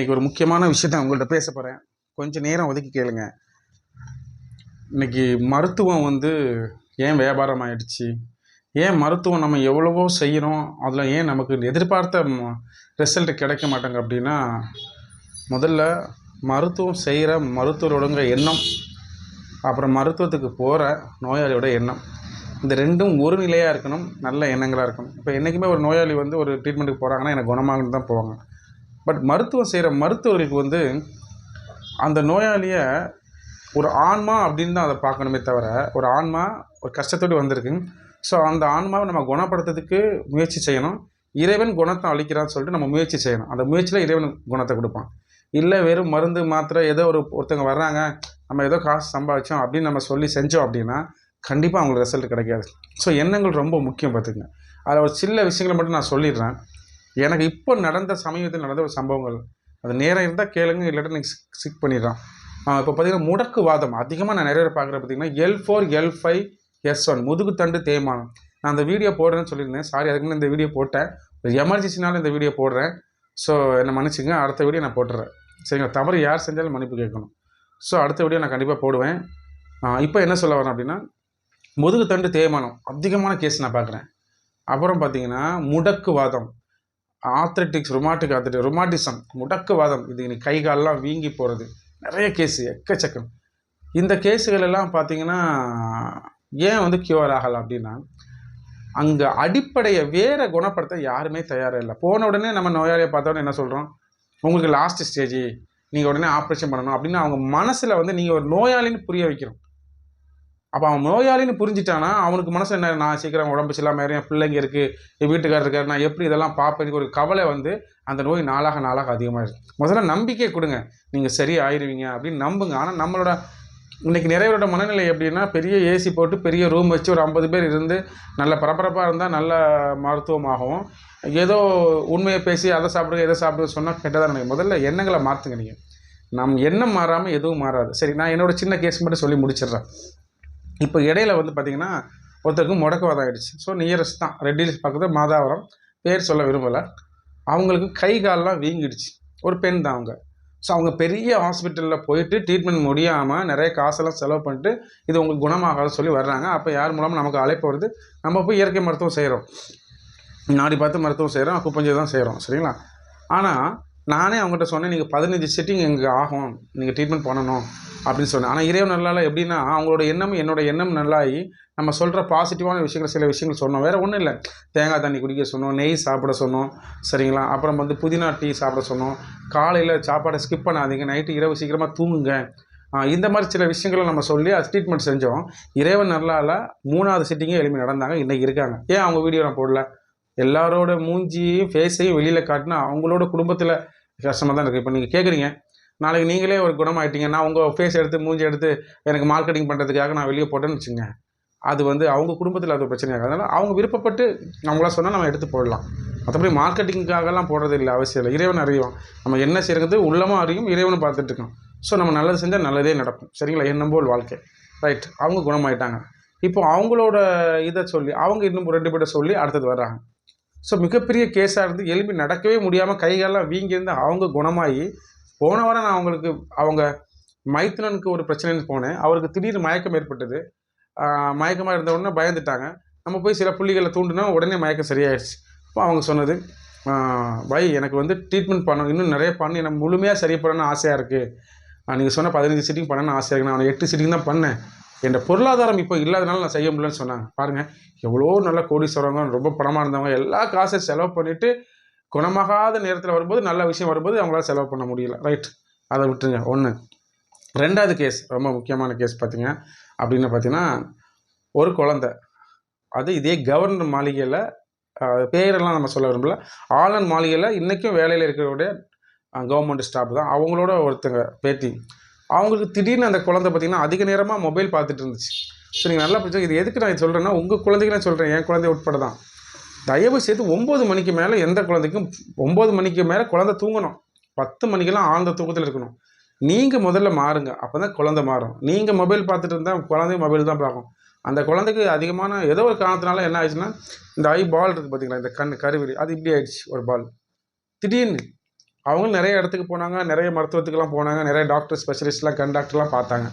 இன்னைக்கு ஒரு முக்கியமான விஷயத்த உங்கள்கிட்ட பேச போகிறேன் கொஞ்சம் நேரம் ஒதுக்கி கேளுங்க. இன்னைக்கு மருத்துவம் வந்து ஏன் வியாபாரம் ஆயிடுச்சு? ஏன் மருத்துவம் நம்ம எவ்வளவோ செய்கிறோம் அதில் ஏன் நமக்கு எதிர்பார்த்த ரிசல்ட் கிடைக்க மாட்டேங்க அப்படின்னா முதல்ல மருத்துவம் செய்கிற மருத்துவரோடுங்க எண்ணம் அப்புறம் மருத்துவத்துக்கு போகிற நோயாளியோட எண்ணம். இந்த ரெண்டும் ஒரு நிலையாக இருக்கணும். நல்ல எண்ணங்களாக இருக்கணும். இப்போ என்றைக்குமே ஒரு நோயாளி வந்து ஒரு ட்ரீட்மெண்ட்டுக்கு போகிறாங்கன்னா எனக்கு குணமாகணும் தான் போவாங்க. பட் மருத்துவம் செய்கிற மருத்துவர்களுக்கு வந்து அந்த நோயாளியை ஒரு ஆன்மா அப்படின்னு தான் அதை பார்க்கணுமே தவிர ஒரு ஆன்மா ஒரு கஷ்டத்தோடு வந்திருக்கு. ஸோ அந்த ஆன்மாவை நம்ம குணப்படுத்துறதுக்கு முயற்சி செய்யணும். இறைவன் குணத்தை அளிக்கிறான்னு சொல்லிட்டு நம்ம முயற்சி செய்யணும். அந்த முயற்சியில் இறைவன் குணத்தை கொடுப்பான். இல்லை வெறும் மருந்து மாத்திரை ஏதோ ஒரு ஒருத்தவங்க வர்றாங்க நம்ம ஏதோ காசு சம்பாதிச்சோம் அப்படின்னு நம்ம சொல்லி செஞ்சோம் அப்படின்னா கண்டிப்பாக அவங்களுக்கு ரிசல்ட் கிடைக்காது. ஸோ எண்ணங்கள் ரொம்ப முக்கியம் பார்த்துங்க அதில் ஒரு சில விஷயங்களை மட்டும் நான் சொல்லிடுறேன். எனக்கு இப்போ நடந்த சமீபத்தில் நடந்த ஒரு சம்பவங்கள். அது நேரம் இருந்தால் கேளுங்க இல்லாட்டி நீங்கள் சிக் பண்ணிடுறான் இப்போ பார்த்தீங்கன்னா முடக்குவாதம். அதிகமாக நான் நிறைய பேர் பார்க்குறேன் பார்த்தீங்கன்னா L four L five S one முதுகுத்தண்டு தேய்மானம். நான் அந்த வீடியோ போடுறேன்னு சொல்லியிருந்தேன். சாரி அதுக்கு இந்த வீடியோ போட்டேன். ஒரு எமர்ஜென்சினால இந்த வீடியோ போடுறேன். ஸோ என்னை மன்னிச்சுங்க அடுத்த வீடியோ நான் போட்டுறேன். சரிங்களா? தவறு யார் செஞ்சாலும் மன்னிப்பு கேட்கணும். ஸோ அடுத்த வீடியோ நான் கண்டிப்பாக போடுவேன். இப்போ என்ன சொல்ல வரேன் அப்படின்னா முதுகு தண்டு தேய்மானம். அதிகமான கேஸ் நான் பார்க்குறேன் அப்புறம் பார்த்தீங்கன்னா முடக்குவாதம். ஆத்ரெட்டிக்ஸ் ரொமாட்டிக் ஆத்ரெட்டிக் ரொமாட்டிசம் முடக்குவாதம். இது இன்னைக்கு கை கால்லாம் வீங்கி போகிறது நிறைய கேஸு எக்கச்சக்கம். இந்த கேஸுகள் எல்லாம் பார்த்திங்கன்னா ஏன் வந்து கியூர் ஆகலை அப்படின்னா அங்கே அடிப்படையை வேற குணப்படுத்த யாருமே தயாராக இல்லை. போன உடனே நம்ம நோயாளியை பார்த்த என்ன சொல்கிறோம் உங்களுக்கு லாஸ்ட் ஸ்டேஜ் நீங்கள் உடனே ஆப்ரேஷன் பண்ணணும் அப்படின்னு அவங்க மனசில் வந்து நீங்கள் ஒரு நோயாளின்னு புரிய வைக்கிறோம் அப்போ அவன் நோயாளின்னு புரிஞ்சிட்டானா அவனுக்கு மனசு என்ன நான் சீக்கிரம் உடம்பு சரியில்லாமல் என் பிள்ளைங்க இருக்குது என் வீட்டுக்காரர் இருக்காரு நான் எப்படி இதெல்லாம் பார்ப்பேன்? ஒரு கவலை வந்து அந்த நோய் நாளாக நாளாக அதிகமாகிடுது முதல்ல நம்பிக்கை கொடுங்க. நீங்கள் சரி ஆயிடுவீங்க அப்படின்னு நம்புங்க. ஆனால் நம்மளோட இன்றைக்கி நிறையவரோட மனநிலை எப்படின்னா பெரிய ஏசி போட்டு பெரிய ரூம் வச்சு ஒரு ஐம்பது பேர் இருந்து நல்ல பரபரப்பாக இருந்தால் நல்ல மருத்துவமாகவும் ஏதோ உண்மையை பேசி அதை சாப்பிடுங்க எதை சாப்பிடுங்க சொன்னால் கெட்டதாக நினைக்கும் முதல்ல எண்ணங்களை மாற்றுங்க நீங்கள் நம் எண்ணம் மாறாமல் எதுவும் மாறாது. சரி நான் என்னோட சின்ன கேஸ் மட்டும் சொல்லி முடிச்சிடுறேன். இப்போ இடையில வந்து பார்த்திங்கன்னா ஒருத்தருக்கு முடக்குவாதம் ஆகிடுச்சு ஸோ நியரஸ்ட் தான். ரெட்டில்ஸ் பக்கத்தில் மாதாவரம். பேர் சொல்ல விரும்பலை. அவங்களுக்கு கை கால்லாம் வீங்கிடுச்சு. ஒரு பெண் தான் அவங்க. ஸோ அவங்க பெரிய ஹாஸ்பிட்டலில் போயிட்டு ட்ரீட்மெண்ட் முடியாமல் நிறைய காசெல்லாம் செலவு பண்ணிட்டு இது உங்களுக்கு குணமாகாது சொல்லி வர்றாங்க. அப்போ யார் மூலமாக நமக்கு அழைப்பு வருது? நம்ம போய் இயற்கை மருத்துவம் செய்கிறோம் நாடி பார்த்து மருத்துவம் செய்கிறோம் குப்பஞ்சு தான் செய்கிறோம் சரிங்களா? ஆனால் நானே அவங்ககிட்ட சொன்னேன் நீங்கள் பதினஞ்சு செட்டிங் எங்களுக்கு ஆகும்? நீங்கள் ட்ரீட்மெண்ட் பண்ணணும். அப்படின்னு சொன்னேன். ஆனால் இறைவன் நல்லால எப்படின்னா அவங்களோட எண்ணம் என்னோட எண்ணம் நல்லாயி நம்ம சொல்கிற பாசிட்டிவான விஷயங்கள் சில விஷயங்கள் சொன்னோம். வேறு ஒன்றும் இல்லை. தேங்காய் தண்ணி குடிக்க சொன்னோம் நெய் சாப்பிட சொன்னோம் சரிங்களா? அப்புறம் வந்து புதினா டீ சாப்பிட சொன்னோம். காலையில் சாப்பாடை ஸ்கிப் பண்ணாதீங்க நைட்டு இரவு சீக்கிரமாக தூங்குங்க. இந்த மாதிரி சில விஷயங்களை நம்ம சொல்லி அது ட்ரீட்மெண்ட் செஞ்சோம். இறைவன் நல்லால மூணாவது சிட்டிங்கே எளிமை நடந்தாங்க இன்றைக்கி இருக்காங்க. ஏன் அவங்க வீடியோ நான் போடல? எல்லாரோட மூஞ்சியும் ஃபேஸையும் வெளியில் காட்டினா அவங்களோட குடும்பத்தில் கஷ்டமாக தான் இருக்குது இப்போ நீங்கள் கேட்குறீங்க நாளைக்கு நீங்களே ஒரு குணமாயிட்டீங்க நான் உங்கள் ஃபேஸ் எடுத்து மூஞ்சி எடுத்து எனக்கு மார்க்கெட்டிங் பண்ணுறதுக்காக நான் வெளியே போட்டேன்னு வச்சுங்க அது வந்து அவங்க குடும்பத்தில் அது பிரச்சனையாக அதனால் அவங்க விருப்பப்பட்டு நம்மளாம் சொன்னால் நம்ம எடுத்து போடலாம். மற்றபடி மார்க்கெட்டிங்காகலாம் போடுறது இல்லை அவசியம் இல்லை. இறைவன் அறியும் நம்ம என்ன செய்கிறது உள்ளமாக அறியும் இறைவனும் பார்த்துட்டு இருக்கோம் ஸோ நம்ம நல்லது செஞ்சால் நல்லதே நடக்கும். சரிங்களா? எண்ணம் போல் வாழ்க்கை. ரைட் அவங்க குணமாயிட்டாங்க. இப்போ அவங்களோட இதை சொல்லி அவங்க இன்னும் ரெண்டு பேர்ட்ட சொல்லி அடுத்தது வர்றாங்க. ஸோ மிகப்பெரிய கேஸாக இருந்து எலும்பி நடக்கவே முடியாமல் கைகாலெலாம் வீங்கியிருந்து அவங்க குணமாகி போன வாரம் நான் அவங்களுக்கு அவங்க மைத்துனனுக்கு ஒரு பிரச்சனைன்னு போனேன். அவருக்கு திடீர்னு மயக்கம் ஏற்பட்டது. மயக்கமாக இருந்த உடனே பயந்துட்டாங்க. நம்ம போய் சில புள்ளிகளை தூண்டினா உடனே மயக்கம் சரியாயிடுச்சு. அப்போ அவங்க சொன்னது பை எனக்கு வந்து ட்ரீட்மெண்ட் பண்ணணும். இன்னும் நிறைய பண்ணணும். எனக்கு முழுமையாக சரி பண்ணணும்னு ஆசையாக இருக்குது நீங்கள் சொன்ன பதினஞ்சு சிட்டிங் பண்ணணும்னு ஆசையாக இருக்குது நான் எட்டு சிட்டிங் தான் பண்ணேன். என் பொருளாதாரம் இப்போ இல்லாதனால நான் செய்ய முடியலன்னு சொன்னாங்க. பாருங்கள் எவ்வளோ நல்ல கோடீஸ்வரங்க ரொம்ப பணமாக இருந்தவங்க எல்லா காசையும் செலவு பண்ணிவிட்டு குணமாகாத நேரத்தில் வரும்போது நல்ல விஷயம் வரும்போது அவங்களால செலவு பண்ண முடியல. ரைட் அதை விட்டுருங்க. ஒன்று ரெண்டாவது கேஸ் ரொம்ப முக்கியமான கேஸ் பார்த்தீங்க அப்படின்னு பார்த்தீங்கன்னா ஒரு குழந்த. அது இதே கவர்னர் மாளிகையில் பேரெல்லாம் நம்ம சொல்ல விரும்பல. ஆலன் மாளிகையில் இன்றைக்கும் வேலையில் இருக்கிறவருடைய கவர்மெண்ட் ஸ்டாஃப் தான். அவங்களோட ஒருத்தங்க பேட்டி அவங்களுக்கு திடீர்னு அந்த குழந்தை பார்த்திங்கன்னா அதிக நேரமாக மொபைல் பார்த்துட்டு இருந்துச்சு. ஸோ நீங்கள் நல்லா பிடிச்சா இது எதுக்கு நான் சொல்கிறேன்னா உங்கள் குழந்தைக்கு நான் சொல்கிறேன் என் குழந்தை உட்பட தான். தயவு செய்து ஒம்பது மணிக்கு மேலே எந்த குழந்தைக்கும் ஒம்பது மணிக்கு மேலே குழந்தை தூங்கணும். பத்து மணிக்கெல்லாம் ஆழ்ந்த தூக்கத்தில் இருக்கணும். நீங்கள் முதல்ல மாறுங்க. அப்போ தான் குழந்தை மாறும். நீங்கள் மொபைல் பார்த்துட்டு இருந்தால் குழந்தையும் மொபைல் தான் பார்க்கும். அந்த குழந்தைக்கு அதிகமான ஏதோ ஒரு காரணத்தினால என்ன ஆயிடுச்சுன்னா இந்த ஐ பால் இருக்குது பார்த்தீங்களா இந்த கண் கருவிழி அது இப்படி ஆயிடுச்சு ஒரு பால் திடீர்னு அவங்களும் நிறைய இடத்துக்கு போனாங்க நிறைய மருத்துவத்துக்கெல்லாம் போனாங்க நிறைய டாக்டர் ஸ்பெஷலிஸ்ட்லாம் கண் டாக்டர்லாம் பார்த்தாங்க.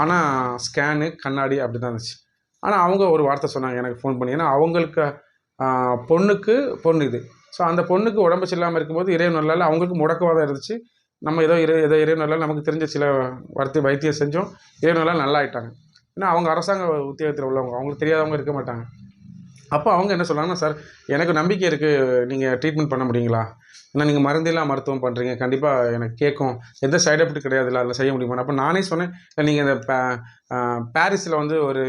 ஆனால் ஸ்கேனு கண்ணாடி அப்படி தான் இருந்துச்சு. ஆனால் அவங்க ஒரு வார்த்தை சொன்னாங்க எனக்கு ஃபோன் பண்ணி. ஏன்னா அவங்களுக்கு பொண்ணுக்கு பொண்ணு இது. ஸோ அந்த பொண்ணுக்கு உடம்பு சரியில்லாமல் இருக்கும்போது இறைவன் நல்லால் அவங்களுக்கு முடக்கவாதம் இருந்துச்சு. நம்ம ஏதோ இறை ஏதோ இறைவன் நல்லால் நமக்கு தெரிஞ்ச சில வார்த்தை வைத்தியம் செஞ்சோம். இறைவன் நல்லால் நல்லா ஆயிட்டாங்க ஏன்னா அவங்க அரசாங்க உத்தியோகத்தில் உள்ளவங்க அவங்களுக்கு தெரியாதவங்க இருக்க மாட்டாங்க. அப்போ அவங்க என்ன சொல்கிறாங்கன்னா சார் எனக்கு நம்பிக்கை இருக்குது நீங்கள் ட்ரீட்மெண்ட் பண்ண முடியுங்களா? ஏன்னா நீங்கள் மருந்தில்லா மருத்துவம் பண்ணுறீங்க கண்டிப்பாக எனக்கு கேட்கும் எந்த சைடு எஃபெக்ட் கிடையாதுல்ல அதில் செய்ய முடியுமா அப்போ நானே சொன்னேன் நீங்கள் இந்த பாரிஸில் வந்து ஒரு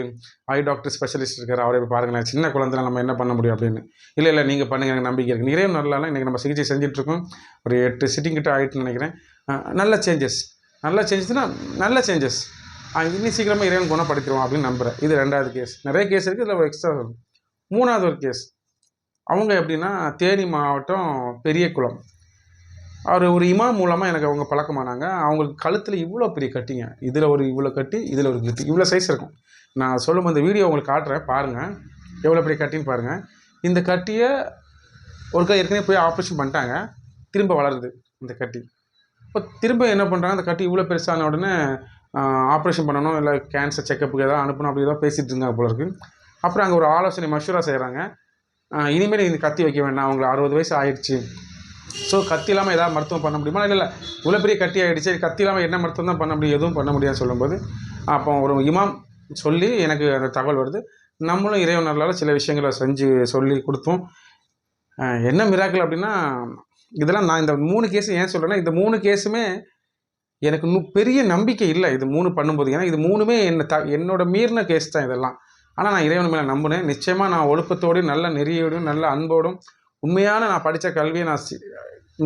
ஐ டாக்டர் ஸ்பெஷலிஸ்ட் இருக்கார். அவரை போய் பாருங்களேன். சின்ன குழந்தை நம்ம என்ன பண்ண முடியும் அப்படின்னு. இல்லை இல்லை நீங்கள் பண்ணுங்கள் எனக்கு நம்பிக்கை இருக்குது நிறைய நல்லா இன்றைக்கி நம்ம சிகிச்சை செஞ்சிட்ருக்கோம். ஒரு எட்டு சிட்டிங் கிட்ட ஆகிட்டுன்னு நினைக்கிறேன். நல்ல சேஞ்சஸ் நல்ல சேஞ்சஸ்னால் நல்ல சேஞ்சஸ் இன்னும் சீக்கிரமாக இறைவன் குணப்படுத்திடுவோம் அப்படின்னு நம்புகிறேன் இது ரெண்டாவது கேஸ் நிறைய கேஸ் இருக்குது இதில் ஒரு எக்ஸ்ட்ரா மூணாவது ஒரு கேஸ் அவங்க எப்படின்னா தேனி மாவட்டம் பெரியகுளம். அவர் ஒரு இமாம் மூலமாக எனக்கு அவங்க பழக்கமானாங்க. அவங்களுக்கு கழுத்தில் இவ்வளோ பெரிய கட்டிங்க. இதில் ஒரு இவ்வளோ கட்டி இதில் ஒரு கட்டி இவ்வளோ சைஸ் இருக்கும். நான் சொல்லும் இந்த வீடியோ உங்களுக்கு காட்டுறேன் பாருங்கள் எவ்வளோ பெரிய கட்டின்னு பாருங்கள் இந்த கட்டியை ஒருக்கா ஏற்கனவே போய் ஆப்ரேஷன் பண்ணிட்டாங்க. திரும்ப வளருது இந்த கட்டி. இப்போ திரும்ப என்ன பண்ணுறாங்க அந்த கட்டி இவ்வளோ பெருசான உடனே ஆப்ரேஷன் பண்ணணும் இல்லை கேன்சர் செக்கப்புக்கு ஏதாவது அனுப்பணும் அப்படி ஏதாவது பேசிகிட்டு இருந்தாங்க போல இருக்குது அப்புறம் அங்கே ஒரு ஆலோசனை மஷூரா செய்கிறாங்க இனிமேல் இந்த கத்தி வைக்க வேண்டாம். அவங்களுக்கு அறுபது வயசு ஆயிடுச்சு. ஸோ கத்தி இல்லாமல் எதாவது மருத்துவம் பண்ண முடியுமா? இல்லை இல்லை. இவ்வளோ பெரிய கட்டி ஆகிடுச்சு கத்தி இல்லாமல் என்ன மருத்துவம் தான் பண்ண முடியும்? எதுவும் பண்ண முடியாது சொல்லும்போது அப்போ ஒரு இமாம் சொல்லி எனக்கு அந்த தகவல் வருது. நம்மளும் இறைவனர்களால் சில விஷயங்களை செஞ்சு சொல்லி கொடுத்தோம். என்ன மிராக்கள் அப்படின்னா இதெல்லாம் நான் இந்த மூணு கேஸ் ஏன் சொல்கிறேன்னா இந்த மூணு கேஸுமே எனக்கு இன்னும் பெரிய நம்பிக்கை இல்லை. இது மூணு பண்ணும்போது. ஏன்னா இது மூணுமே என்ன த என்னோட மீறின கேஸ் தான் இதெல்லாம். ஆனால் நான் இறைவன் மேலே நம்பினேன். நிச்சயமாக நான் ஒழுக்கத்தோடும் நல்ல நெறியோடும் நல்ல அன்போடும் உண்மையான நான் படித்த கல்வியை நான்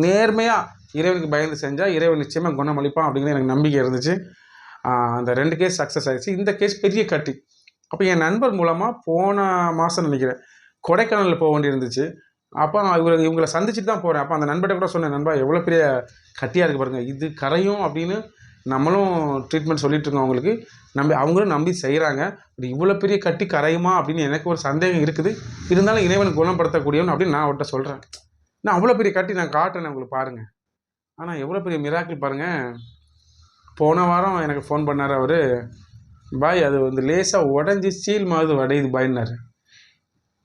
நேர்மையாக இறைவனுக்கு பயந்து செஞ்சால் இறைவன் நிச்சயமாக குணமளிப்பான் அப்படிங்கிற எனக்கு நம்பிக்கை இருந்துச்சு. அந்த ரெண்டு கேஸ் சக்ஸஸ் ஆயிடுச்சு. இந்த கேஸ் பெரிய கட்டி. அப்போ என் நண்பர் மூலமாக போன மாதம் நினைக்கிறேன் கொடைக்கானலில் போக வேண்டியிருந்துச்சு அப்போ நான் இவங்களை இவங்களை சந்திச்சுட்டு தான் போகிறேன் அப்போ அந்த நண்பர்கிட்ட கூட சொன்னேன் நண்பா எவ்வளோ பெரிய கட்டியாக இருக்குது பாருங்கள் இது கரையும் அப்படின்னு நம்மளும் ட்ரீட்மெண்ட் சொல்லிகிட்ருக்கோம் அவங்களுக்கு நம்பி அவங்களும் நம்பி செய்கிறாங்க பட் இவ்வளோ பெரிய கட்டி கரையுமா அப்படின்னு எனக்கு ஒரு சந்தேகம் இருக்குது. இருந்தாலும் இறைவன் குணப்படுத்தக்கூடியவன் அப்படின்னு நான் அவர்கிட்ட சொல்கிறேன் நான் அவ்வளோ பெரிய கட்டி நான் காட்டுறேன் உங்களுக்கு பாருங்கள் ஆனால் எவ்வளோ பெரிய மிராக்கிள் பாருங்கள் போன வாரம் எனக்கு ஃபோன் பண்ணார் அவர். பாய் அது வந்து லேசாக உடஞ்சி சீல் மாதிரி உடையுது பாய்னாரு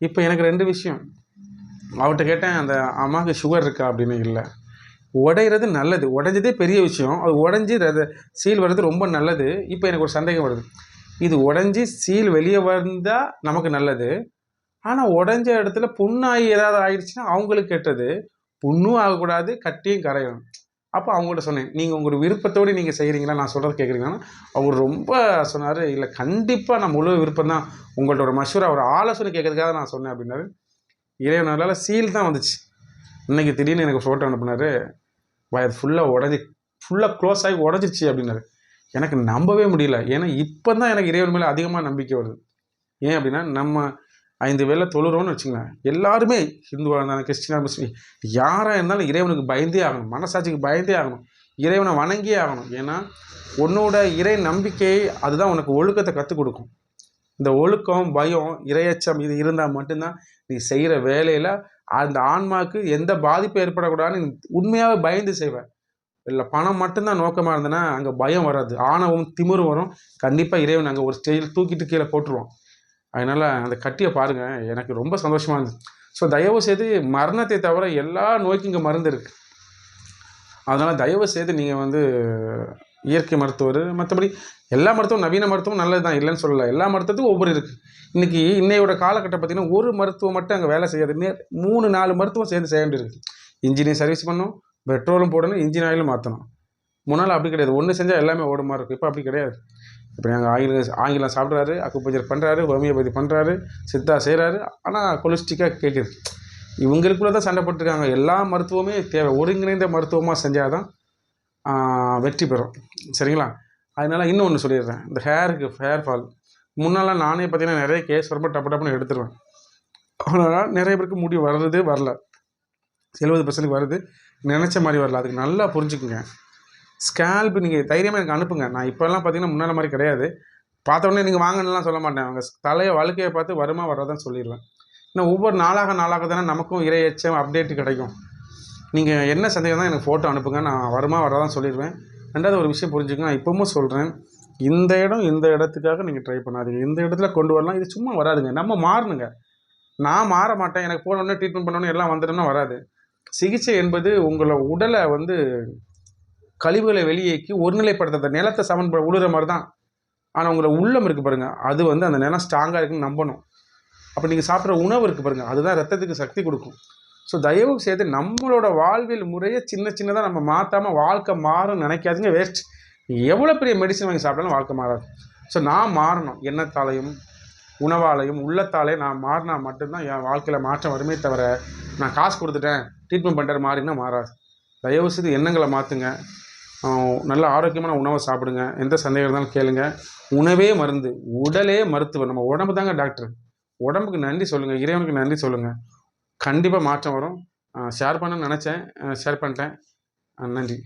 இப்போ எனக்கு ரெண்டு விஷயம். அவர்கிட்ட கேட்டேன் அந்த அம்மாவுக்கு சுகர் இருக்கா? அப்படின்னு. இல்லை. உடையிறது நல்லது. உடைஞ்சதே பெரிய விஷயம். அது உடஞ்சி சீல் வர்றது ரொம்ப நல்லது. இப்போ எனக்கு ஒரு சந்தேகம் வருது. இது உடஞ்சி சீல் வெளியே வந்தால் நமக்கு நல்லது. ஆனால் உடஞ்ச இடத்துல புண்ணாகி ஏதாவது ஆயிடுச்சுன்னா அவங்களுக்கு கெட்டது. புண்ணும் ஆகக்கூடாது கட்டியும் கரையணும். அப்போ அவங்கள்ட்ட சொன்னேன் நீங்கள் உங்களோட விருப்பத்தோடு நீங்கள் செய்கிறீங்களா நான் சொல்கிறது கேட்குறீங்கன்னா அவர் ரொம்ப சொன்னார் இல்லை கண்டிப்பாக நான் முழு விருப்பம் தான் உங்கள்ட்ட ஒரு மஷூரா ஒரு ஆலோசனை கேட்கறதுக்காக நான் சொன்னேன் அப்படின்னாரு. இறைவனால சீல் தான் வந்துச்சு. இன்றைக்கி திடீர்னு எனக்கு ஃபோட்டோ அனுப்புனாரு. வயர் ஃபுல்லாக உடஞ்சி ஃபுல்லாக க்ளோஸ் ஆகி உடஞ்சிச்சு அப்படின்னாரு. எனக்கு நம்பவே முடியல. ஏன்னா இப்போ தான் எனக்கு இறைவன் மேலே அதிகமாக நம்பிக்கை வருது. ஏன் அப்படின்னா நம்ம ஐந்து வேலை தொழுறோம்னு வச்சுக்கலாம் எல்லாருமே ஹிந்துவாக இருந்தாலும் கிறிஸ்டினாக முஸ்லீம் யாராக இருந்தாலும் இறைவனுக்கு பயந்தே ஆகணும். மனசாட்சிக்கு பயந்தே ஆகணும். இறைவனை வணங்கியே ஆகணும். ஏன்னா உன்னோட இறை நம்பிக்கையை அதுதான் உனக்கு ஒழுக்கத்தை கற்றுக் கொடுக்கும். இந்த ஒழுக்கம் பயம் இரையச்சம் இது இருந்தால் மட்டும்தான் நீ செய்கிற வேலையில் அந்த ஆன்மாவுக்கு எந்த பாதிப்பும் ஏற்படக்கூடாதுன்னு உண்மையாகவே பயந்து செய்வேன் இல்லை பணம் மட்டும்தான் நோக்கமாக இருந்தேன்னா அங்கே பயம் வராது. ஆணவம் திமிர் வரும். கண்டிப்பாக இறைவன் அங்கே ஒரு ஸ்டேஜில் தூக்கிட்டு கீழே போட்டுருவோம் அதனால் அந்த கட்டியை பாருங்கள் எனக்கு ரொம்ப சந்தோஷமாக இருந்துச்சு ஸோ தயவு செய்து மரணத்தை தவிர எல்லா நோய்க்கும் இங்கே மருந்து இருக்குது அதனால் தயவு செய்து நீங்கள் வந்து இயற்கை மருத்துவர் மற்றபடி எல்லா மருத்துவம் நவீன மருத்துவம் நல்லது தான் இல்லைன்னு சொல்லலை. எல்லா மருத்துவத்துக்கும் ஒவ்வொரு இருக்குது இன்றைக்கி இன்னையோட காலகட்டம் பார்த்திங்கன்னா ஒரு மருத்துவம் மட்டும் அங்கே வேலை செய்யாது. மூணு நாலு மருத்துவம் சேர்ந்து செய்ய வேண்டியிருக்கு இன்ஜினியர் சர்வீஸ் பண்ணணும் பெட்ரோலும் போடணும் இன்ஜின் ஆயிலும் மாற்றணும் முன்னால் அப்படி கிடையாது. ஒன்று செஞ்சால் எல்லாமே ஓட மாதிரி இருக்கும். இப்போ அப்படி கிடையாது. இப்போ நாங்கள் ஆங்கிலம் ஆங்கிலம் சாப்பிட்றாரு அக்குப்பஞ்சர் பண்ணுறாரு ஹோமியோபதி பண்ணுறாரு சித்தா செய்கிறாரு ஆனால் கொலிஸ்டிக்காக கேட்குது இவங்களுக்குள்ளே தான் சண்டை போட்டுருக்காங்க. எல்லா மருத்துவமே தேவை. ஒருங்கிணைந்த மருத்துவமாக செஞ்சால் தான் வெற்றி பெறும். சரிங்களா? அதனால் இன்னொன்று சொல்லிடுறேன். இந்த ஹேருக்கு ஹேர் ஃபால் முன்னெல்லாம் நானே பார்த்தீங்கன்னா நிறைய கேஸ் ரொம்ப டப்பு டப்புன்னு எடுத்துருவேன். ஆனால் நிறைய பேருக்கு முடி வர்றது வரல. எழுபது பர்சன்ட் வருது. நினச்ச மாதிரி வரல. அதுக்கு நல்லா புரிஞ்சுக்குங்க. ஸ்கேல்ப் நீங்கள் தைரியமாக எனக்கு அனுப்புங்க. நான் இப்போல்லாம் பார்த்தீங்கன்னா முன்னால் மாதிரி கிடையாது. பார்த்த உடனே நீங்கள் வாங்கணும்லாம் சொல்ல மாட்டேன். அவங்க தலையை வழுக்கையை பார்த்து வருமா வர்றதான்னு சொல்லிடுவேன் இன்னும் ஒவ்வொரு நாளாக நாளாக தானே நமக்கும் இறை எச்சம் அப்டேட் கிடைக்கும். நீங்கள் என்ன சந்தேகம் தான் எனக்கு ஃபோட்டோ அனுப்புங்க நான் வருமா வரதான் சொல்லிடுவேன். ரெண்டாவது ஒரு விஷயம் புரிஞ்சுக்கங்க நான் இப்பவும் சொல்கிறேன் இந்த இடம் இந்த இடத்துக்காக நீங்கள் ட்ரை பண்ணாதீங்க. இந்த இடத்துல கொண்டு வரலாம் இது சும்மா வராதுங்க. நம்ம மாறணுங்க. நான் மாற மாட்டேன் எனக்கு போனோடனே ட்ரீட்மெண்ட் பண்ணோன்னே எல்லாம் வந்துடும்னா வராது. சிகிச்சை என்பது உங்களை உடலை வந்து கழிவுகளை வெளியேக்கி ஒருநிலைப்படுத்த நிலத்தை சமன்பட உழுற மாதிரி தான் ஆனால் உங்களை உள்ளம் இருக்குது பாருங்கள் அது வந்து அந்த நிலம் ஸ்ட்ராங்காக இருக்குன்னு நம்பணும். அப்போ நீங்கள் சாப்பிட்ற உணவு இருக்குது பாருங்கள் அதுதான் ரத்தத்துக்கு சக்தி கொடுக்கும். ஸோ தயவு செய்து நம்மளோட வாழ்வியல் முறையை சின்ன சின்னதாக நம்ம மாற்றாமல் வாழ்க்கை மாறும் நினைக்காதீங்க. வேஸ்ட் எவ்வளோ பெரிய மெடிசன் வாங்கி சாப்பிட்டாலும் வாழ்க்கை மாறாது. ஸோ நான் மாறணும். எண்ணத்தாலையும் உணவாலையும் உள்ளத்தாலையும் நான் மாறினா மட்டும்தான் என் வாழ்க்கையில் மாற்றம் வருமே தவிர நான் காசு கொடுத்துட்டேன் ட்ரீட்மெண்ட் பண்ணுற மாறினா மாறாது. தயவு செய்து எண்ணங்களை மாற்றுங்க நல்ல ஆரோக்கியமான உணவை சாப்பிடுங்க. எந்த சந்தேகம் இருந்தாலும் கேளுங்க. உணவே மருந்து. உடலே மருத்துவம் நம்ம உடம்பு தாங்க டாக்டர். உடம்புக்கு நன்றி சொல்லுங்கள் இறைவனுக்கு நன்றி சொல்லுங்கள் கண்டிப்பாக மாற்றம் வரும். ஷேர் பண்ண நினச்சேன். ஷேர் பண்ணிட்டேன். நன்றி.